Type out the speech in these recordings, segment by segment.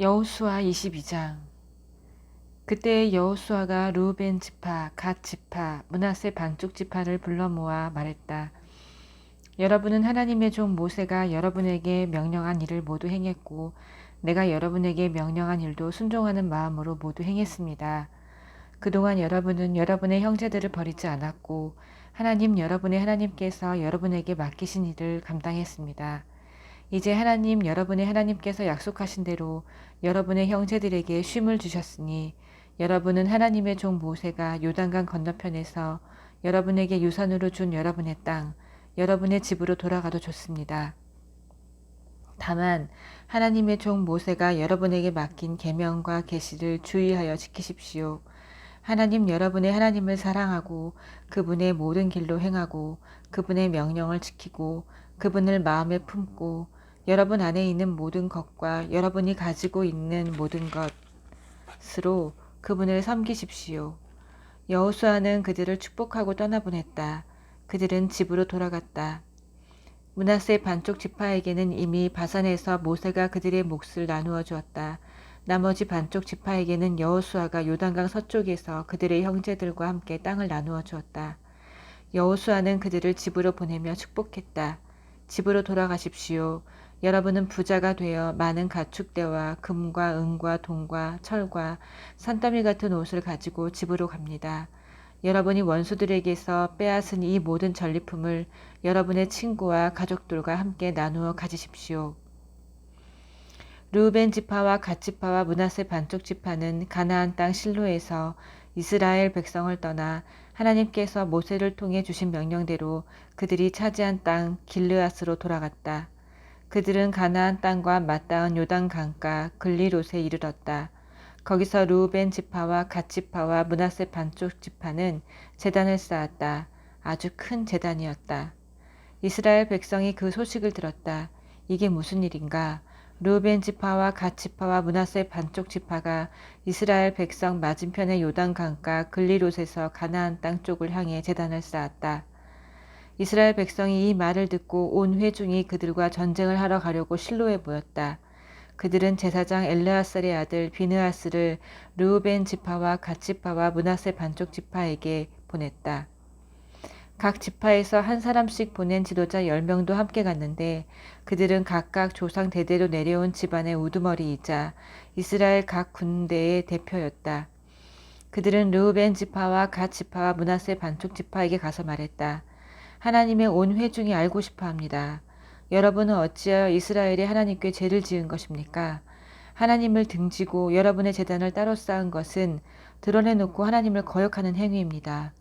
여호수아 22장 그때 여호수아가 루벤 지파, 갓 지파, 문하세 반쪽 지파를 불러 모아 말했다. 여러분은 하나님의 종 모세가 여러분에게 명령한 일을 모두 행했고 내가 여러분에게 명령한 일도 순종하는 마음으로 모두 행했습니다. 그동안 여러분은 여러분의 형제들을 버리지 않았고 하나님 여러분의 하나님께서 여러분에게 맡기신 일을 감당했습니다. 이제 하나님 여러분의 하나님께서 약속하신 대로 여러분의 형제들에게 쉼을 주셨으니 여러분은 하나님의 종 모세가 요단강 건너편에서 여러분에게 유산으로 준 여러분의 땅, 여러분의 집으로 돌아가도 좋습니다. 다만 하나님의 종 모세가 여러분에게 맡긴 계명과 계시를 주의하여 지키십시오. 하나님 여러분의 하나님을 사랑하고 그분의 모든 길로 행하고 그분의 명령을 지키고 그분을 마음에 품고 여러분 안에 있는 모든 것과 여러분이 가지고 있는 모든 것으로 그분을 섬기십시오. 여호수아는 그들을 축복하고 떠나보냈다. 그들은 집으로 돌아갔다. 문하세 반쪽 지파에게는 이미 바산에서 모세가 그들의 몫을 나누어 주었다. 나머지 반쪽 지파에게는 여호수아가 요단강 서쪽에서 그들의 형제들과 함께 땅을 나누어 주었다. 여호수아는 그들을 집으로 보내며 축복했다. 집으로 돌아가십시오. 여러분은 부자가 되어 많은 가축대와 금과 은과 동과 철과 산더미 같은 옷을 가지고 집으로 갑니다. 여러분이 원수들에게서 빼앗은 이 모든 전리품을 여러분의 친구와 가족들과 함께 나누어 가지십시오. 르우벤 지파와 갓 지파와 문하세 반쪽 지파는 가나안 땅 실로에서 이스라엘 백성을 떠나 하나님께서 모세를 통해 주신 명령대로 그들이 차지한 땅 길르앗으로 돌아갔다. 그들은 가나안 땅과 맞닿은 요단 강가 글리롯에 이르렀다. 거기서 루벤 지파와 갓 지파와 문하세 반쪽 지파는 재단을 쌓았다. 아주 큰 재단이었다. 이스라엘 백성이 그 소식을 들었다. 이게 무슨 일인가? 루벤 지파와 갓 지파와 문하세 반쪽 지파가 이스라엘 백성 맞은편의 요단 강가 글리롯에서 가나안 땅 쪽을 향해 재단을 쌓았다. 이스라엘 백성이 이 말을 듣고 온 회중이 그들과 전쟁을 하러 가려고 실로에 모였다. 그들은 제사장 엘르아살의 아들 비느하스를 르우벤 지파와 갓 지파와 문하세 반쪽 지파에게 보냈다. 각 지파에서 한 사람씩 보낸 지도자 10명도 함께 갔는데 그들은 각각 조상 대대로 내려온 집안의 우두머리이자 이스라엘 각 군대의 대표였다. 그들은 르우벤 지파와 갓 지파와 문하세 반쪽 지파에게 가서 말했다. 하나님의 온 회중이 알고 싶어 합니다. 여러분은 어찌하여 이스라엘이 하나님께 죄를 지은 것입니까? 하나님을 등지고 여러분의 재단을 따로 쌓은 것은 드러내놓고 하나님을 거역하는 행위입니다.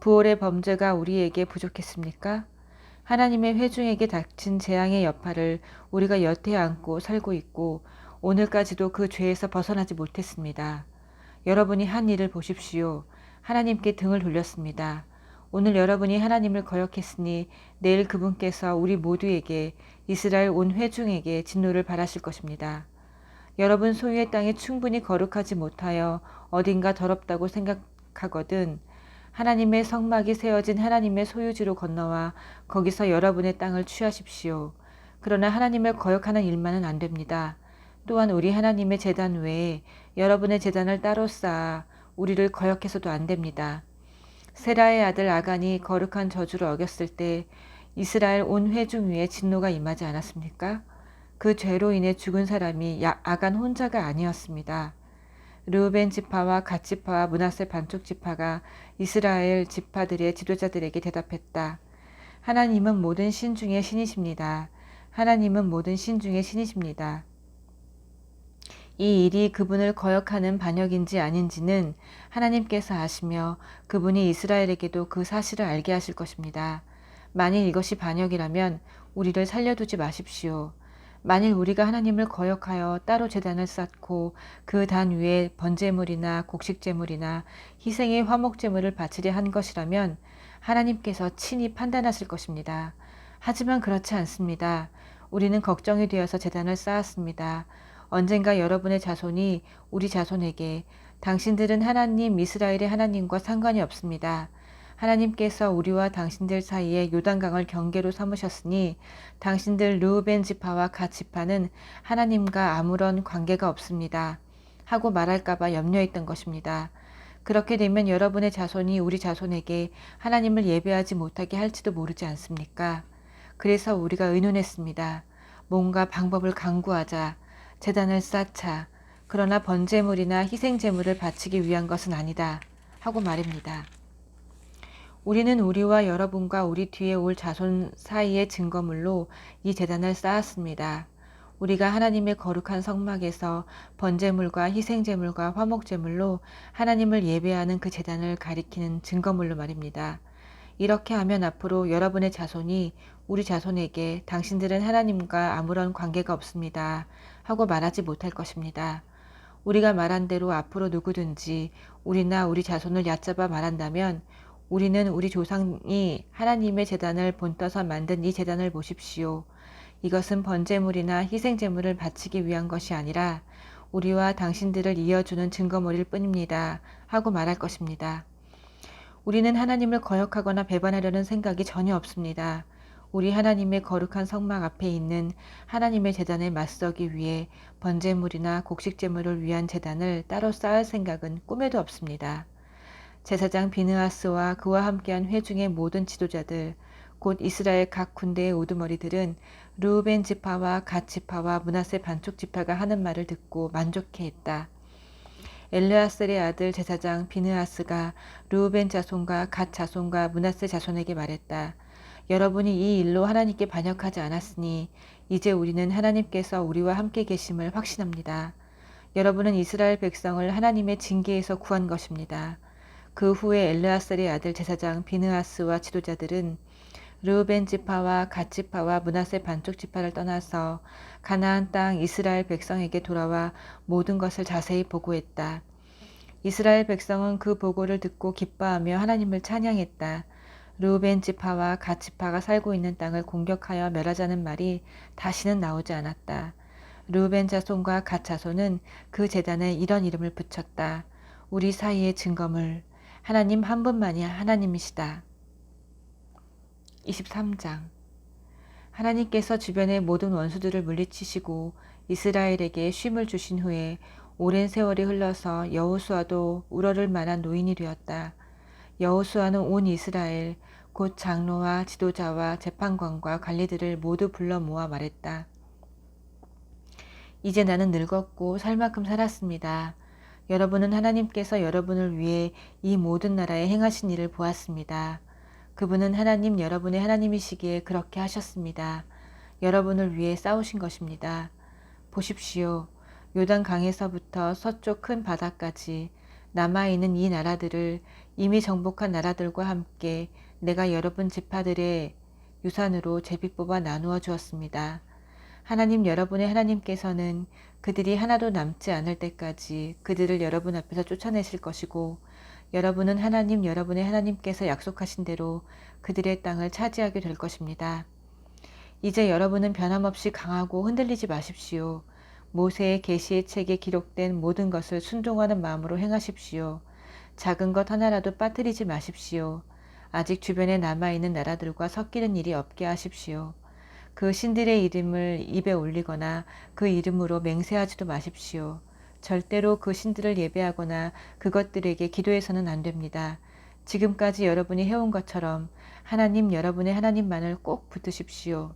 부월의 범죄가 우리에게 부족했습니까? 하나님의 회중에게 닥친 재앙의 여파를 우리가 여태 안고 살고 있고 오늘까지도 그 죄에서 벗어나지 못했습니다. 여러분이 한 일을 보십시오. 하나님께 등을 돌렸습니다. 오늘 여러분이 하나님을 거역했으니 내일 그분께서 우리 모두에게 이스라엘 온 회중에게 진노를 바라실 것입니다. 여러분 소유의 땅이 충분히 거룩하지 못하여 어딘가 더럽다고 생각하거든 하나님의 성막이 세워진 하나님의 소유지로 건너와 거기서 여러분의 땅을 취하십시오. 그러나 하나님을 거역하는 일만은 안 됩니다. 또한 우리 하나님의 재단 외에 여러분의 재단을 따로 쌓아 우리를 거역해서도 안 됩니다. 세라의 아들 아간이 거룩한 저주를 어겼을 때 이스라엘 온 회중 위에 진노가 임하지 않았습니까? 그 죄로 인해 죽은 사람이 아간 혼자가 아니었습니다. 르우벤 지파와 갓 지파와 문하세 반쪽 지파가 이스라엘 지파들의 지도자들에게 대답했다. 하나님은 모든 신 중에 신이십니다. 하나님은 모든 신 중에 신이십니다. 이 일이 그분을 거역하는 반역인지 아닌지는 하나님께서 아시며 그분이 이스라엘에게도 그 사실을 알게 하실 것입니다. 만일 이것이 반역이라면 우리를 살려두지 마십시오. 만일 우리가 하나님을 거역하여 따로 재단을 쌓고 그 단 위에 번제물이나 곡식제물이나 희생의 화목제물을 바치려 한 것이라면 하나님께서 친히 판단하실 것입니다. 하지만 그렇지 않습니다. 우리는 걱정이 되어서 재단을 쌓았습니다. 언젠가 여러분의 자손이 우리 자손에게 당신들은 하나님 이스라엘의 하나님과 상관이 없습니다. 하나님께서 우리와 당신들 사이에 요단강을 경계로 삼으셨으니 당신들 르우벤 지파와 갓 지파는 하나님과 아무런 관계가 없습니다. 하고 말할까봐 염려했던 것입니다. 그렇게 되면 여러분의 자손이 우리 자손에게 하나님을 예배하지 못하게 할지도 모르지 않습니까? 그래서 우리가 의논했습니다. 뭔가 방법을 강구하자. 재단을 쌓자. 그러나 번제물이나 희생제물을 바치기 위한 것은 아니다. 하고 말입니다. 우리는 우리와 여러분과 우리 뒤에 올 자손 사이의 증거물로 이 재단을 쌓았습니다. 우리가 하나님의 거룩한 성막에서 번제물과 희생제물과 화목제물로 하나님을 예배하는 그 재단을 가리키는 증거물로 말입니다. 이렇게 하면 앞으로 여러분의 자손이 우리 자손에게 당신들은 하나님과 아무런 관계가 없습니다. 하고 말하지 못할 것입니다. 우리가 말한 대로 앞으로 누구든지 우리나 우리 자손을 얕잡아 말한다면 우리는 우리 조상이 하나님의 재단을 본떠서 만든 이 재단을 보십시오. 이것은 번제물이나 희생제물을 바치기 위한 것이 아니라 우리와 당신들을 이어주는 증거물일 뿐입니다. 하고 말할 것입니다. 우리는 하나님을 거역하거나 배반하려는 생각이 전혀 없습니다. 우리 하나님의 거룩한 성막 앞에 있는 하나님의 재단에 맞서기 위해 번제물이나 곡식 제물을 위한 재단을 따로 쌓을 생각은 꿈에도 없습니다. 제사장 비느하스와 그와 함께한 회중의 모든 지도자들, 곧 이스라엘 각 군대의 우두머리들은 르우벤 지파와 갓 지파와 문하세 반쪽 지파가 하는 말을 듣고 만족해했다. 엘르아셀의 아들 제사장 비느하스가 르우벤 자손과 갓 자손과 문하세 자손에게 말했다. 여러분이 이 일로 하나님께 반역하지 않았으니 이제 우리는 하나님께서 우리와 함께 계심을 확신합니다. 여러분은 이스라엘 백성을 하나님의 징계에서 구한 것입니다. 그 후에 엘르아셀의 아들 제사장 비느하스와 지도자들은 르우벤 지파와 갓 지파와 문하세 반쪽 지파를 떠나서 가나안 땅 이스라엘 백성에게 돌아와 모든 것을 자세히 보고했다. 이스라엘 백성은 그 보고를 듣고 기뻐하며 하나님을 찬양했다. 르우벤 지파와 갓 지파가 살고 있는 땅을 공격하여 멸하자는 말이 다시는 나오지 않았다. 르우벤 자손과 갓 자손은 그 재단에 이런 이름을 붙였다. 우리 사이의 증거물. 하나님 한 분만이 하나님이시다. 23장 하나님께서 주변의 모든 원수들을 물리치시고 이스라엘에게 쉼을 주신 후에 오랜 세월이 흘러서 여호수아도 우러를 만한 노인이 되었다. 여호수아는 온 이스라엘 곧 장로와 지도자와 재판관과 관리들을 모두 불러 모아 말했다. 이제 나는 늙었고 살 만큼 살았습니다. 여러분은 하나님께서 여러분을 위해 이 모든 나라에 행하신 일을 보았습니다. 그분은 하나님 여러분의 하나님이시기에 그렇게 하셨습니다. 여러분을 위해 싸우신 것입니다. 보십시오. 요단 강에서부터 서쪽 큰 바다까지 남아있는 이 나라들을 이미 정복한 나라들과 함께 내가 여러분 지파들의 유산으로 제비 뽑아 나누어 주었습니다. 하나님 여러분의 하나님께서는 그들이 하나도 남지 않을 때까지 그들을 여러분 앞에서 쫓아내실 것이고 여러분은 하나님 여러분의 하나님께서 약속하신 대로 그들의 땅을 차지하게 될 것입니다. 이제 여러분은 변함없이 강하고 흔들리지 마십시오. 모세의 계시의 책에 기록된 모든 것을 순종하는 마음으로 행하십시오. 작은 것 하나라도 빠뜨리지 마십시오. 아직 주변에 남아있는 나라들과 섞이는 일이 없게 하십시오. 그 신들의 이름을 입에 올리거나 그 이름으로 맹세하지도 마십시오. 절대로 그 신들을 예배하거나 그것들에게 기도해서는 안 됩니다. 지금까지 여러분이 해온 것처럼 하나님 여러분의 하나님만을 꼭 붙드십시오.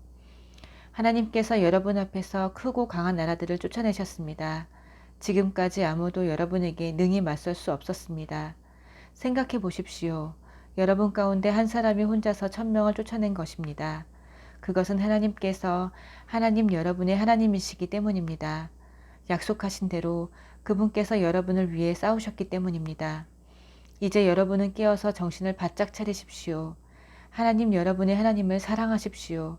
하나님께서 여러분 앞에서 크고 강한 나라들을 쫓아내셨습니다. 지금까지 아무도 여러분에게 능히 맞설 수 없었습니다. 생각해 보십시오. 여러분 가운데 한 사람이 혼자서 천명을 쫓아낸 것입니다. 그것은 하나님께서 하나님 여러분의 하나님이시기 때문입니다. 약속하신 대로 그분께서 여러분을 위해 싸우셨기 때문입니다. 이제 여러분은 깨어서 정신을 바짝 차리십시오. 하나님 여러분의 하나님을 사랑하십시오.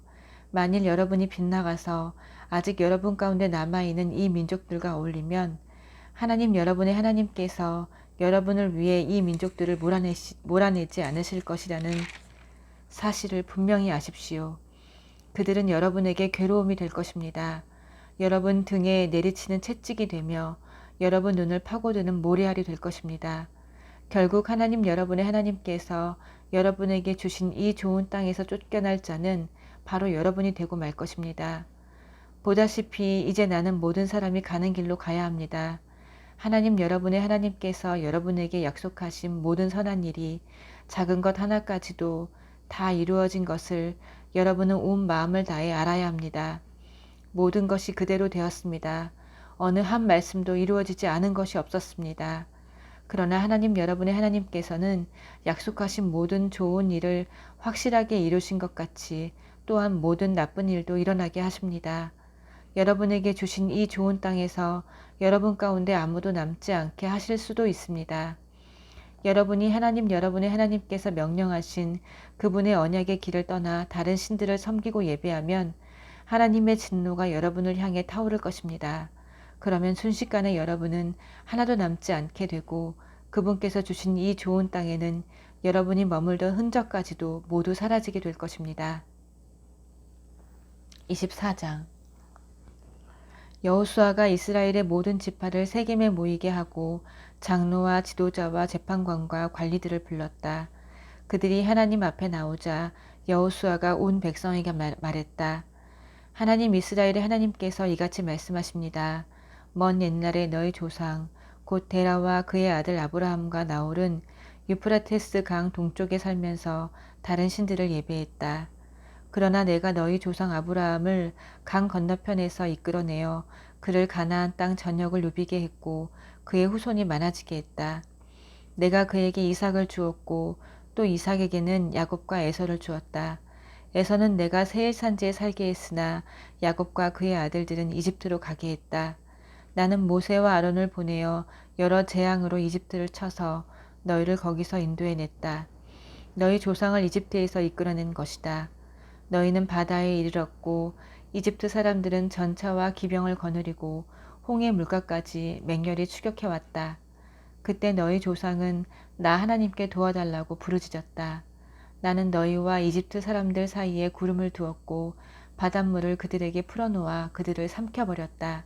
만일 여러분이 빗나가서 아직 여러분 가운데 남아있는 이 민족들과 어울리면 하나님 여러분의 하나님께서 여러분을 위해 이 민족들을 몰아내시, 몰아내지 않으실 것이라는 사실을 분명히 아십시오. 그들은 여러분에게 괴로움이 될 것입니다. 여러분 등에 내리치는 채찍이 되며 여러분 눈을 파고드는 모래알이 될 것입니다. 결국 하나님 여러분의 하나님께서 여러분에게 주신 이 좋은 땅에서 쫓겨날 자는 바로 여러분이 되고 말 것입니다. 보다시피 이제 나는 모든 사람이 가는 길로 가야 합니다. 하나님 여러분의 하나님께서 여러분에게 약속하신 모든 선한 일이 작은 것 하나까지도 다 이루어진 것을 여러분은 온 마음을 다해 알아야 합니다. 모든 것이 그대로 되었습니다. 어느 한 말씀도 이루어지지 않은 것이 없었습니다. 그러나 하나님 여러분의 하나님께서는 약속하신 모든 좋은 일을 확실하게 이루신 것 같이 또한 모든 나쁜 일도 일어나게 하십니다. 여러분에게 주신 이 좋은 땅에서 여러분 가운데 아무도 남지 않게 하실 수도 있습니다. 여러분이 하나님 여러분의 하나님께서 명령하신 그분의 언약의 길을 떠나 다른 신들을 섬기고 예배하면 하나님의 진노가 여러분을 향해 타오를 것입니다. 그러면 순식간에 여러분은 하나도 남지 않게 되고 그분께서 주신 이 좋은 땅에는 여러분이 머물던 흔적까지도 모두 사라지게 될 것입니다. 24장 여호수아가 이스라엘의 모든 지파를 세겜에 모이게 하고 장로와 지도자와 재판관과 관리들을 불렀다. 그들이 하나님 앞에 나오자 여호수아가 온 백성에게 말, 말했다. 하나님 이스라엘의 하나님께서 이같이 말씀하십니다. 먼 옛날에 너희 조상 곧 데라와 그의 아들 아브라함과 나홀은 유프라테스 강 동쪽에 살면서 다른 신들을 예배했다. 그러나 내가 너희 조상 아브라함을 강 건너편에서 이끌어내어 그를 가나안 땅 전역을 누비게 했고 그의 후손이 많아지게 했다. 내가 그에게 이삭을 주었고 또 이삭에게는 야곱과 에서를 주었다. 에서는 내가 세일 산지에 살게 했으나 야곱과 그의 아들들은 이집트로 가게 했다. 나는 모세와 아론을 보내어 여러 재앙으로 이집트를 쳐서 너희를 거기서 인도해냈다. 너희 조상을 이집트에서 이끌어낸 것이다. 너희는 바다에 이르렀고 이집트 사람들은 전차와 기병을 거느리고 홍해 물가까지 맹렬히 추격해 왔다. 그때 너희 조상은 나 하나님께 도와달라고 부르짖었다. 나는 너희와 이집트 사람들 사이에 구름을 두었고 바닷물을 그들에게 풀어놓아 그들을 삼켜버렸다.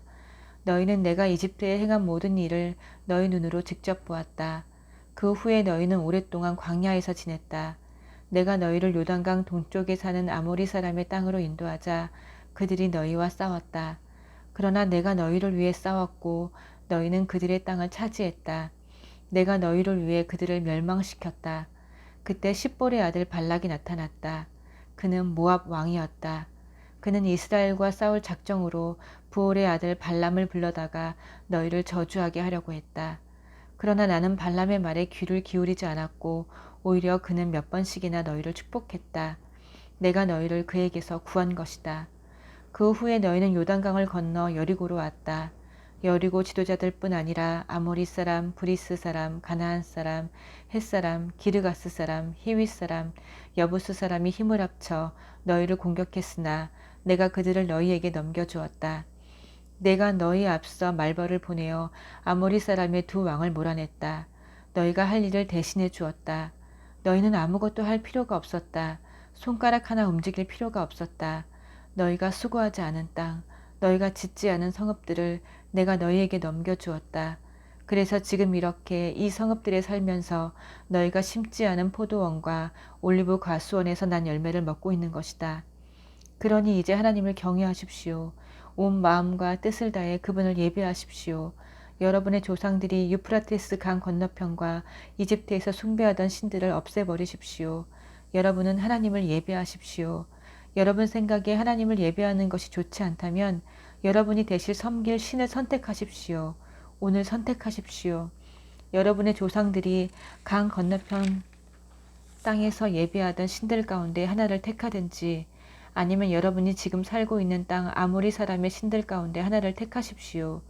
너희는 내가 이집트에 행한 모든 일을 너희 눈으로 직접 보았다. 그 후에 너희는 오랫동안 광야에서 지냈다. 내가 너희를 요단강 동쪽에 사는 아모리 사람의 땅으로 인도하자 그들이 너희와 싸웠다. 그러나 내가 너희를 위해 싸웠고 너희는 그들의 땅을 차지했다. 내가 너희를 위해 그들을 멸망시켰다. 그때 십볼의 아들 발락이 나타났다. 그는 모압 왕이었다. 그는 이스라엘과 싸울 작정으로 부올의 아들 발람을 불러다가 너희를 저주하게 하려고 했다. 그러나 나는 발람의 말에 귀를 기울이지 않았고 오히려 그는 몇 번씩이나 너희를 축복했다. 내가 너희를 그에게서 구한 것이다. 그 후에 너희는 요단강을 건너 여리고로 왔다. 여리고 지도자들 뿐 아니라 아모리 사람, 브리스 사람, 가나안 사람, 햇 사람, 기르가스 사람, 히윗 사람, 여부스 사람이 힘을 합쳐 너희를 공격했으나 내가 그들을 너희에게 넘겨주었다. 내가 너희 앞서 말벌을 보내어 아모리 사람의 두 왕을 몰아냈다. 너희가 할 일을 대신해 주었다. 너희는 아무것도 할 필요가 없었다. 손가락 하나 움직일 필요가 없었다. 너희가 수고하지 않은 땅, 너희가 짓지 않은 성읍들을 내가 너희에게 넘겨주었다. 그래서 지금 이렇게 이 성읍들에 살면서 너희가 심지 않은 포도원과 올리브 과수원에서 난 열매를 먹고 있는 것이다. 그러니 이제 하나님을 경외하십시오. 온 마음과 뜻을 다해 그분을 예배하십시오. 여러분의 조상들이 유프라테스 강 건너편과 이집트에서 숭배하던 신들을 없애버리십시오. 여러분은 하나님을 예배하십시오. 여러분 생각에 하나님을 예배하는 것이 좋지 않다면 여러분이 대실 섬길 신을 선택하십시오. 오늘 선택하십시오. 여러분의 조상들이 강 건너편 땅에서 예배하던 신들 가운데 하나를 택하든지 아니면 여러분이 지금 살고 있는 땅 아모리 사람의 신들 가운데 하나를 택하십시오.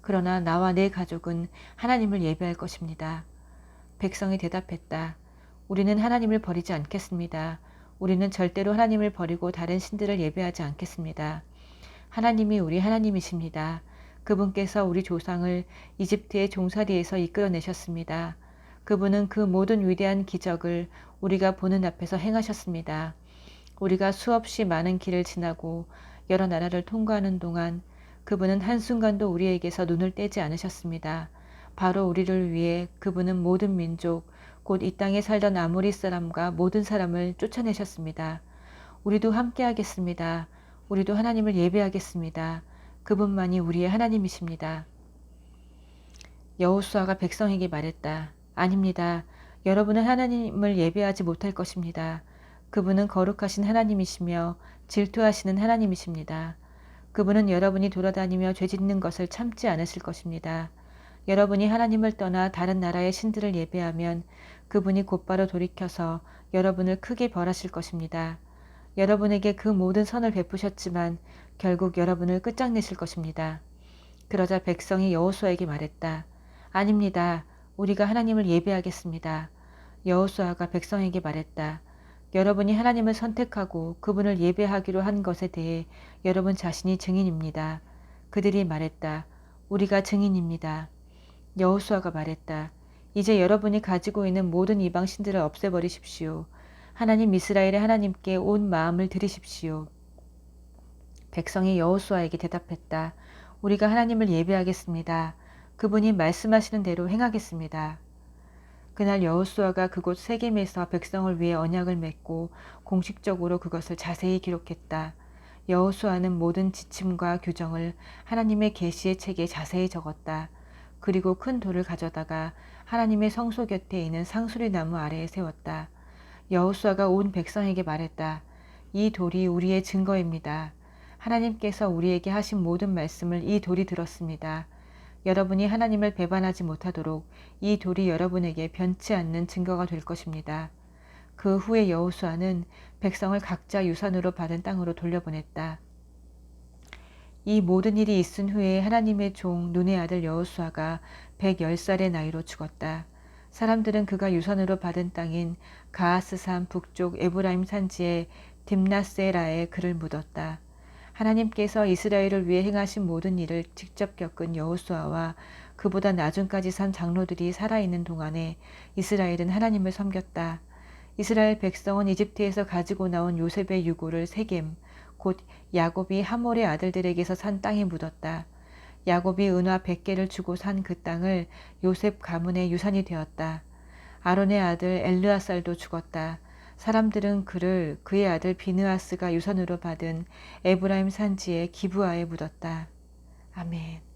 그러나 나와 내 가족은 하나님을 예배할 것입니다. 백성이 대답했다. 우리는 하나님을 버리지 않겠습니다. 우리는 절대로 하나님을 버리고 다른 신들을 예배하지 않겠습니다. 하나님이 우리 하나님이십니다. 그분께서 우리 조상을 이집트의 종살이에서 이끌어내셨습니다. 그분은 그 모든 위대한 기적을 우리가 보는 앞에서 행하셨습니다. 우리가 수없이 많은 길을 지나고 여러 나라를 통과하는 동안 그분은 한순간도 우리에게서 눈을 떼지 않으셨습니다. 바로 우리를 위해 그분은 모든 민족, 곧 이 땅에 살던 아모리 사람과 모든 사람을 쫓아내셨습니다. 우리도 함께 하겠습니다. 우리도 하나님을 예배하겠습니다. 그분만이 우리의 하나님이십니다. 여호수아가 백성에게 말했다. 아닙니다. 여러분은 하나님을 예배하지 못할 것입니다. 그분은 거룩하신 하나님이시며 질투하시는 하나님이십니다. 그분은 여러분이 돌아다니며 죄 짓는 것을 참지 않으실 것입니다. 여러분이 하나님을 떠나 다른 나라의 신들을 예배하면 그분이 곧바로 돌이켜서 여러분을 크게 벌하실 것입니다. 여러분에게 그 모든 선을 베푸셨지만 결국 여러분을 끝장내실 것입니다. 그러자 백성이 여호수아에게 말했다. 아닙니다. 우리가 하나님을 예배하겠습니다. 여호수아가 백성에게 말했다. 여러분이 하나님을 선택하고 그분을 예배하기로 한 것에 대해 여러분 자신이 증인입니다. 그들이 말했다. 우리가 증인입니다. 여호수아가 말했다. 이제 여러분이 가지고 있는 모든 이방 신들을 없애버리십시오. 하나님 이스라엘의 하나님께 온 마음을 들이십시오. 백성이 여호수아에게 대답했다. 우리가 하나님을 예배하겠습니다. 그분이 말씀하시는 대로 행하겠습니다. 그날 여호수아가 그곳 세겜에서 백성을 위해 언약을 맺고 공식적으로 그것을 자세히 기록했다. 여호수아는 모든 지침과 규정을 하나님의 계시의 책에 자세히 적었다. 그리고 큰 돌을 가져다가 하나님의 성소 곁에 있는 상수리 나무 아래에 세웠다. 여호수아가 온 백성에게 말했다. 이 돌이 우리의 증거입니다. 하나님께서 우리에게 하신 모든 말씀을 이 돌이 들었습니다. 여러분이 하나님을 배반하지 못하도록 이 돌이 여러분에게 변치 않는 증거가 될 것입니다. 그 후에 여호수아는 백성을 각자 유산으로 받은 땅으로 돌려보냈다. 이 모든 일이 있은 후에 하나님의 종 눈의 아들 여호수아가 110살의 나이로 죽었다. 사람들은 그가 유산으로 받은 땅인 가하스산 북쪽 에브라임 산지의 딥나세라에 그를 묻었다. 하나님께서 이스라엘을 위해 행하신 모든 일을 직접 겪은 여호수아와 그보다 나중까지 산 장로들이 살아있는 동안에 이스라엘은 하나님을 섬겼다. 이스라엘 백성은 이집트에서 가지고 나온 요셉의 유고를 세겜, 곧 야곱이 하몰의 아들들에게서 산 땅에 묻었다. 야곱이 은화 100개를 주고 산 그 땅을 요셉 가문의 유산이 되었다. 아론의 아들 엘르아살도 죽었다. 사람들은 그를 그의 아들 비느아스가 유산으로 받은 에브라임 산지의 기브아에 묻었다. 아멘.